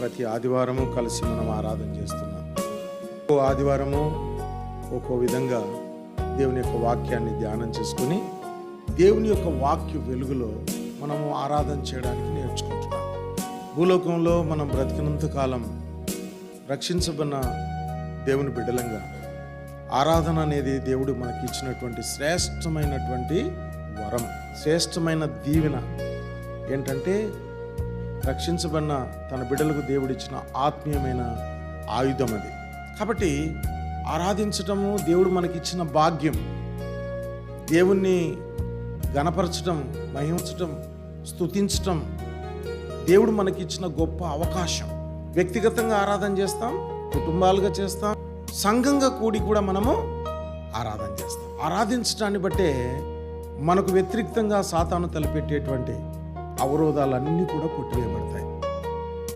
ప్రతి ఆదివారము కలిసి మనం ఆరాధన చేస్తున్నాం. ఒక్కో ఆదివారము ఒక్కో విధంగా దేవుని యొక్క వాక్యాన్ని ధ్యానం చేసుకుని దేవుని యొక్క వాక్య వెలుగులో మనము ఆరాధన చేయడానికి నేర్చుకుంటున్నాం. భూలోకంలో మనం బ్రతికినంత కాలం రక్షించబడిన దేవుని బిడ్డలంగా ఆరాధన అనేది దేవుడు మనకి ఇచ్చినటువంటి శ్రేష్టమైనటువంటి వరం శ్రేష్టమైన దీవెన ఏంటంటే రక్షించబడిన తన బిడ్డలకు దేవుడిచ్చిన ఆత్మీయమైన ఆయుధం అది. కాబట్టి ఆరాధించటము దేవుడు మనకిచ్చిన భాగ్యం. దేవుణ్ణి గణపరచటం మహించటం స్తుతించటం దేవుడు మనకిచ్చిన గొప్ప అవకాశం. వ్యక్తిగతంగా ఆరాధన చేస్తాం కుటుంబాలుగా చేస్తాం సంఘంగా కూడి కూడా మనము ఆరాధన చేస్తాం. ఆరాధించడాన్ని బట్టే మనకు వ్యతిరేక్తంగా సాతాను తలపెట్టేటువంటి అవరోధాలన్నీ కూడా కొట్టివేయబడతాయి